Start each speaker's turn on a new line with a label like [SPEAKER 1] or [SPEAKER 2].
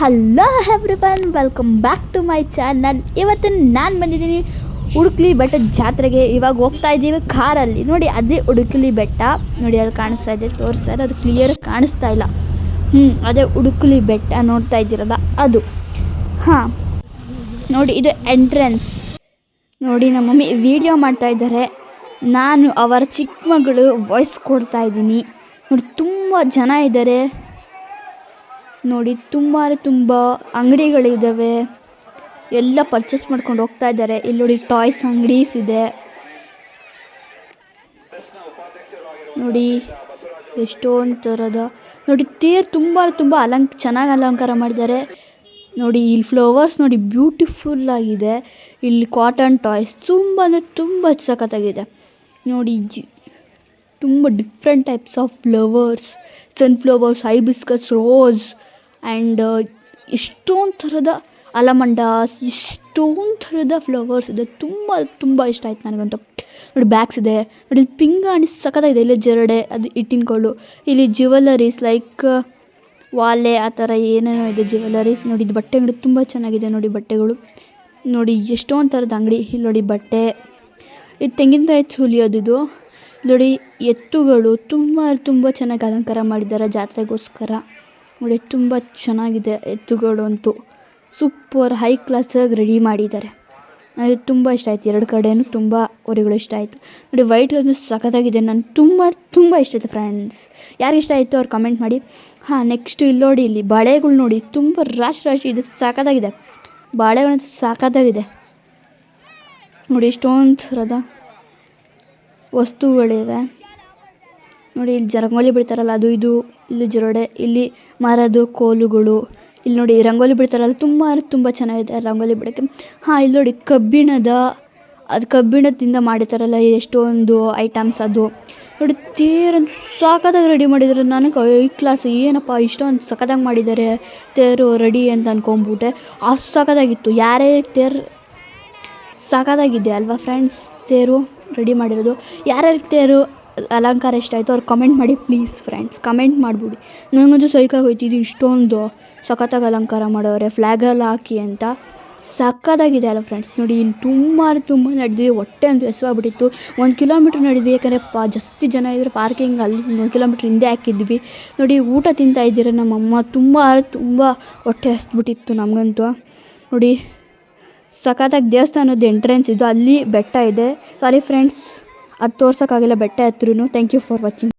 [SPEAKER 1] Hello everyone welcome back to my channel ಇವತ್ತು ನಾನು ಬಂದಿದ್ದೀನಿ ಉಡುಕ್ಲಿ ಬೆಟ್ಟದ ಜಾತ್ರೆಗೆ. ಇವಾಗ ಹೋಗ್ತಾ ಇದ್ದೀವಿ ಕಾರಲ್ಲಿ. ನೋಡಿ, ಅದೇ ಹುಡುಕ್ಲಿ ಬೆಟ್ಟ. ನೋಡಿ, ಅಲ್ಲಿ ಕಾಣಿಸ್ತಾ ಇದೆ ತೋರಿಸ್ತಾರೆ ಅದು ಕ್ಲಿಯರ್ ಕಾಣಿಸ್ತಾ ಇಲ್ಲ. ಹ್ಞೂ ಅದೇ ಹುಡುಕ್ಲಿ ಬೆಟ್ಟ ನೋಡ್ತಾ ಇದ್ದೀರಲ್ಲ, ಅದು. ಹಾಂ, ನೋಡಿ, ಇದು ಎಂಟ್ರೆನ್ಸ್ ನೋಡಿ, ನಮ್ಮ ಮಮ್ಮಿ ವೀಡಿಯೋ ಮಾಡ್ತಾ ಇದ್ದಾರೆ. ನಾನು, ಅವರ ಚಿಕ್ಕ ಮಗಳು ವಾಯ್ಸ್ ಕೊಡ್ತಾ ಇದ್ದೀನಿ. ನೋಡಿ, ತುಂಬ ಜನ ಇದ್ದಾರೆ. ನೋಡಿ, ತುಂಬ ತುಂಬ ಅಂಗಡಿಗಳಿದ್ದಾವೆ ಎಲ್ಲ ಪರ್ಚೇಸ್ ಮಾಡ್ಕೊಂಡು ಹೋಗ್ತಾ ಇದ್ದಾರೆ. ಇಲ್ಲಿ ನೋಡಿ ಟಾಯ್ಸ್ ಅಂಗಡೀಸ್ ಇದೆ. ನೋಡಿ ಎಷ್ಟೊಂದು ಥರದ ನೋಡಿ, ತೇರು ತುಂಬ ತುಂಬ ಅಲಂಕ, ಚೆನ್ನಾಗಿ ಅಲಂಕಾರ ಮಾಡಿದ್ದಾರೆ. ನೋಡಿ, ಇಲ್ಲಿ ಫ್ಲವರ್ಸ್ ನೋಡಿ ಬ್ಯೂಟಿಫುಲ್ ಆಗಿದೆ. ಇಲ್ಲಿ ಕಾಟನ್ ಟಾಯ್ಸ್ ತುಂಬ ಅಂದರೆ ತುಂಬ ಸಖತ್ತಾಗಿದೆ. ನೋಡಿ, ಜಿ, ತುಂಬ different types of flowers sunflowers hibiscus rose and ಎಷ್ಟೊಂದು ಥರದ ಅಲಮಂಡಾಸ್ ಎಷ್ಟೊಂದು ಥರದ ಫ್ಲವರ್ಸ್ ಇದೆ. ತುಂಬ ತುಂಬ ಇಷ್ಟ ಆಯ್ತು ನನಗಂತೂ. ನೋಡಿ ಬ್ಯಾಗ್ಸ್ ಇದೆ. ನೋಡಿ, ಇಲ್ಲಿ ಪಿಂಗಾಣಿ ಸಖತ್ತಾಗಿದೆ. ಇಲ್ಲಿ ಜರಡೆ, ಅದು ಇಟ್ಟಿನ್ಕೊಳ್ಳು. ಇಲ್ಲಿ ಜ್ಯುವೆಲರೀಸ್ ಲೈಕ್ ವಾಲೆ, ಆ ಥರ ಏನೇನೋ ಇದೆ ಜ್ಯುವೆಲರೀಸ್ ನೋಡಿ, ಇದು ಬಟ್ಟೆ ಅಂಗಡಿ ತುಂಬ ಚೆನ್ನಾಗಿದೆ ನೋಡಿ ಬಟ್ಟೆಗಳು. ನೋಡಿ, ಎಷ್ಟೊಂದು ಥರದ ಅಂಗಡಿ. ಇಲ್ಲಿ ನೋಡಿ ಬಟ್ಟೆ. ಇದು ತೆಂಗಿನಕಾಯಿ ಸುಲಿಯೋದು ಇದು. ನೋಡಿ, ಎತ್ತುಗಳು ತುಂಬ ತುಂಬ ಚೆನ್ನಾಗಿ ಅಲಂಕಾರ ಮಾಡಿದ್ದಾರೆ ಜಾತ್ರೆಗೋಸ್ಕರ. ನೋಡಿ, ತುಂಬ ಚೆನ್ನಾಗಿದೆ ಎತ್ತುಗಳು ಅಂತೂ. ಸೂಪರ್ ಹೈ ಕ್ಲಾಸಾಗಿ ರೆಡಿ ಮಾಡಿದ್ದಾರೆ. ನನಗೆ ತುಂಬ ಇಷ್ಟ ಆಯಿತು. ಎರಡು ಕಡೆಯೂ ತುಂಬ ಹೊರೆಗಳು ಇಷ್ಟ ಆಯಿತು. ನೋಡಿ, ವೈಟ್ ಅದು ಸಖತ್ತಾಗಿದೆ. ನಾನು ತುಂಬ ತುಂಬ ಇಷ್ಟ ಆಯಿತು ಫ್ರೆಂಡ್ಸ್. ಯಾರಿಗೆ ಇಷ್ಟ ಆಯಿತು ಅವ್ರು ಕಮೆಂಟ್ ಮಾಡಿ. ಹಾಂ, ನೆಕ್ಸ್ಟ್ ಇಲ್ಲಿ ನೋಡಿ, ಇಲ್ಲಿ ಬಳೆಗಳು ನೋಡಿ, ತುಂಬ ರಾಶಿ ರಾಶಿ ಇದೆ. ಸಖತ್ತಾಗಿದೆ. ಬಾಳೆಗಳು ಸಖತ್ತಾಗಿದೆ. ನೋಡಿ, ಎಷ್ಟೊಂದು ಥರದ ವಸ್ತುಗಳಿವೆ. ನೋಡಿ, ಇಲ್ಲಿ ಜರಂಗೋಲಿ ಬಿಡ್ತಾರಲ್ಲ, ಅದು ಇದು, ಇಲ್ಲಿ ಜರಡೆ, ಇಲ್ಲಿ ಮರದು, ಕೋಲುಗಳು, ಇಲ್ಲಿ ನೋಡಿ ರಂಗೋಲಿ ಬಿಡ್ತಾರಲ್ಲ, ತುಂಬ ಅಂದರೆ ತುಂಬ ಚೆನ್ನಾಗಿದೆ ರಂಗೋಲಿ ಬಿಡೋಕ್ಕೆ. ಹಾಂ, ಇಲ್ಲಿ ನೋಡಿ ಕಬ್ಬಿಣದ, ಅದು ಕಬ್ಬಿಣದಿಂದ ಮಾಡಿರ್ತಾರಲ್ಲ, ಎಷ್ಟೊಂದು ಐಟಮ್ಸ್ ಅದು. ನೋಡಿ ತೇರಂತೂ ಸಖತ್ತಾಗಿ ರೆಡಿ ಮಾಡಿದ್ದಾರೆ ನನಗೆ ಐ ಕ್ಲಾಸ್ ಏನಪ್ಪ, ಇಷ್ಟೊಂದು ಸಖತ್ತಾಗಿ ಮಾಡಿದ್ದಾರೆ ತೇರು ರೆಡಿ ಅಂತ ಅಂದ್ಕೊಂಬಿಟ್ಟೆ ಅಷ್ಟು ಸಖತ್ತಾಗಿತ್ತು ಯಾರೇ ತೇರು, ಸಖತ್ತಾಗಿದೆ ಅಲ್ವಾ ಫ್ರೆಂಡ್ಸ್ ತೇರು ರೆಡಿ ಮಾಡಿರೋದು. ಯಾರ್ಯಾರಿಗೆ ತೇರು? ಅಲಂಕಾರ ಇಷ್ಟ ಆಯಿತು ಅವ್ರು ಕಮೆಂಟ್ ಮಾಡಿ ಪ್ಲೀಸ್ ಫ್ರೆಂಡ್ಸ್ ಕಮೆಂಟ್ ಮಾಡಿಬಿಡಿ. ನನಗಂತೂ ಸೈಕಾಗೋಯ್ತು ಇದು ಇಷ್ಟೊಂದು ಸಖತ್ತಾಗಿ ಅಲಂಕಾರ ಮಾಡೋರೆ ಫ್ಲ್ಯಾಗಲ್ಲಿ ಹಾಕಿ ಅಂತ. ಸಖತ್ತಾಗಿದೆ ಅಲ್ಲ ಫ್ರೆಂಡ್ಸ್ ನೋಡಿ ಇಲ್ಲಿ ತುಂಬ ತುಂಬ ನಡೆದಿದೆ, ಹೊಟ್ಟೆ ಅಂತೂ ಹೆಸವಾಗ್ಬಿಟ್ಟಿತ್ತು ಒಂದು ಕಿಲೋಮೀಟ್ರ್ ನಡೆದಿದೆ, ಯಾಕಂದರೆ ಪಾ, ಜಾಸ್ತಿ ಜನ ಇದ್ದರೆ ಪಾರ್ಕಿಂಗ್ ಅಲ್ಲಿ ಒಂದು ಕಿಲೋಮೀಟ್ರ್ ಹಿಂದೆ ಹಾಕಿದ್ವಿ. ನೋಡಿ ಊಟ ತಿಂತಾ ಇದ್ದೀರ ನಮ್ಮಮ್ಮ, ತುಂಬ ತುಂಬ ಹೊಟ್ಟೆ ಹಸ್ಬಿಟ್ಟಿತ್ತು ನಮಗಂತೂ. ನೋಡಿ, ಸಖತ್ತಾಗಿ ದೇವಸ್ಥಾನದ ಎಂಟ್ರೆನ್ಸ್ ಇದು, ಅಲ್ಲಿ ಬೆಟ್ಟ ಇದೆ. ಸಾರಿ ಫ್ರೆಂಡ್ಸ್ ಅದು ತೋರ್ಸೋಕ್ಕಾಗಿಲ್ಲ ಬೆಟ್ಟ ಹತ್ರೂ ಥ್ಯಾಂಕ್ ಯು ಫಾರ್ ವಾಚಿಂಗ್